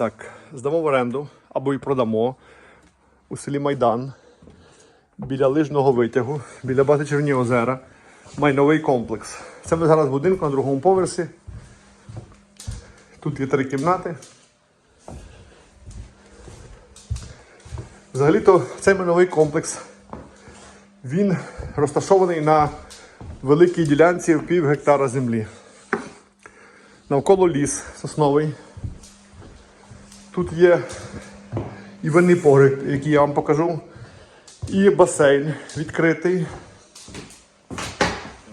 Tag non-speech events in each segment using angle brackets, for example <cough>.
Так, здамо в оренду або й продамо у селі Майдан біля лижного витягу, біля бази Червні озера. Майновий комплекс. Це ми зараз в будинку на другому поверсі. Тут є три кімнати. Взагалі-то цей майновий комплекс він розташований на великій ділянці в пів гектара землі. Навколо ліс сосновий. Тут є і винний погріб, який я вам покажу, і басейн відкритий.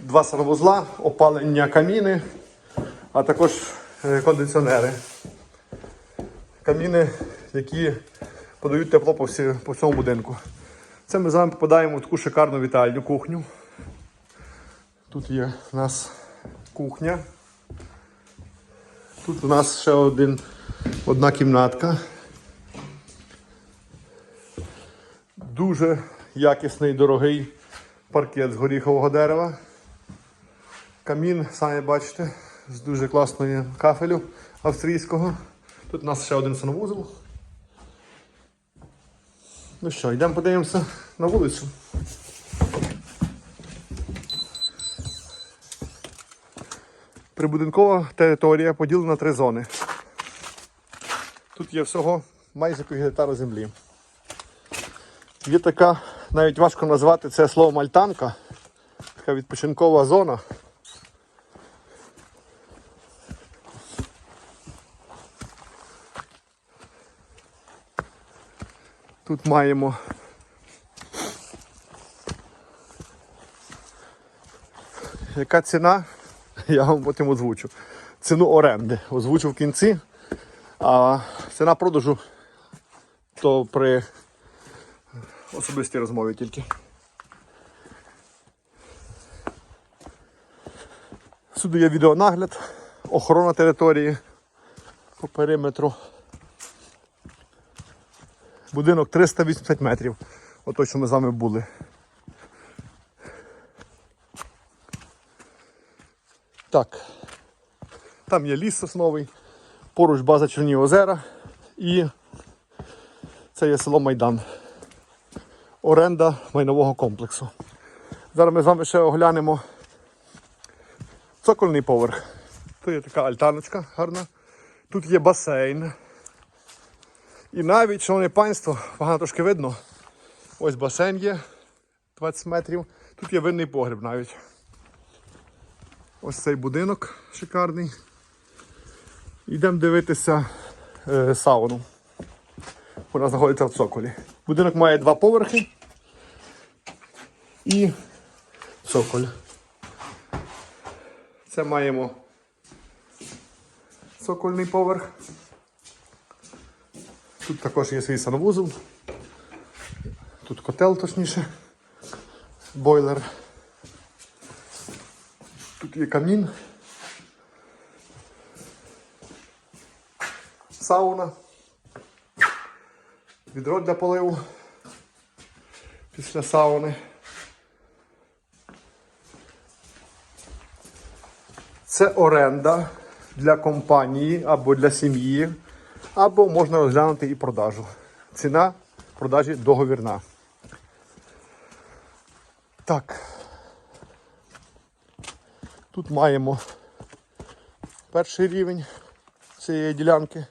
Два санвузла, опалення каміни, а також е, кондиціонери. Каміни, які подають тепло по, всі, по всьому будинку. Це ми з вами попадаємо в таку шикарну вітальню кухню. Тут є у нас кухня. Тут у нас ще один, одна кімнатка. Дуже якісний, дорогий паркет з горіхового дерева. Камін, самі бачите, з дуже класної кафелю австрійського. Тут у нас ще один санвузол. Ну що, йдемо подивимося на вулицю. Прибудинкова територія поділена на три зони. Тут є всього майже пів землі. Є така, навіть важко назвати це слово мальтанка, така відпочинкова зона. Тут маємо яка ціна? <laughs> Я вам потім озвучу. Ціну оренди озвучу в кінці, а ціна продажу то при особистій розмові тільки. Сюди є відеонагляд, охорона території по периметру. Будинок 380 метрів. Ото, що ми з вами були. Так. Там є ліс сосновий, поруч база Черні озера і це є село Майдан. Оренда майнового комплексу. Зараз ми з вами ще оглянемо цокольний поверх. Тут є така альтаночка гарна. Тут є басейн. І навіть, шановне панство, погано трошки видно. Ось басейн є 20 метрів. Тут є винний погріб навіть. Ось цей будинок шикарний. Йдемо дивитися е, сауну. Вона знаходиться в цоколі. Будинок має два поверхи і цоколь. Це маємо цокольний поверх. Тут також є свій санвузол. Тут котел точніше, бойлер. Тут є камін. Сауна. Відро для поливу після сауни. Це оренда для компанії або для сім'ї, або можна розглянути і продажу. Ціна продажі договірна. Так. Тут маємо перший рівень цієї ділянки.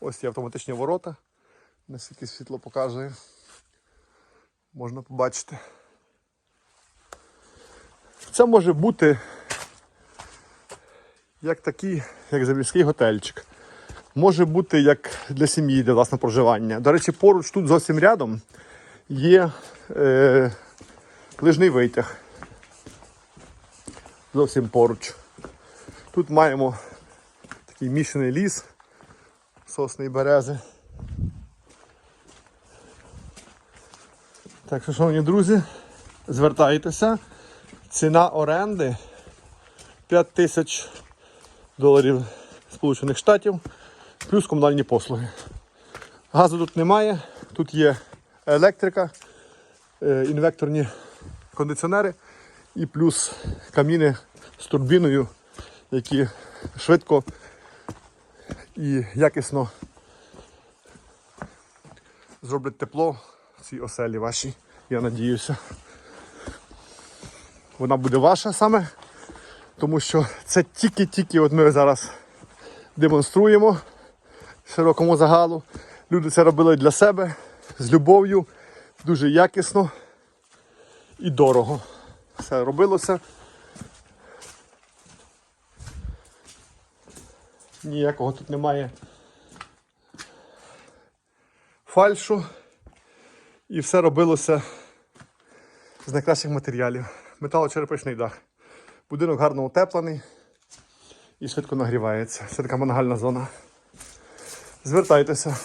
Ось є автоматичні ворота. Наскільки світло показує. Можна побачити. Це може бути як такий, як заміський готельчик. Може бути як для сім'ї, для власного проживання. До речі, поруч тут зовсім рядом є е, лижний витяг. Зовсім поруч. Тут маємо такий мішаний ліс, сосни і берези. Так що, шановні друзі, звертайтеся. Ціна оренди 5 тисяч доларів Сполучених Штатів, плюс комунальні послуги. Газу тут немає, тут є електрика, е, інвекторні кондиціонери і плюс каміни з турбіною, які швидко і якісно зроблять тепло в цій оселі вашій, я надіюся. Вона буде ваша саме, тому що це тільки-тільки от ми зараз демонструємо широкому загалу. Люди це робили для себе з любов'ю, дуже якісно і дорого. Все робилося. Ніякого тут немає фальшу. І все робилося з найкращих матеріалів. Металочерепичний дах. Будинок гарно утеплений і швидко нагрівається. Це така мангальна зона. Звертайтеся.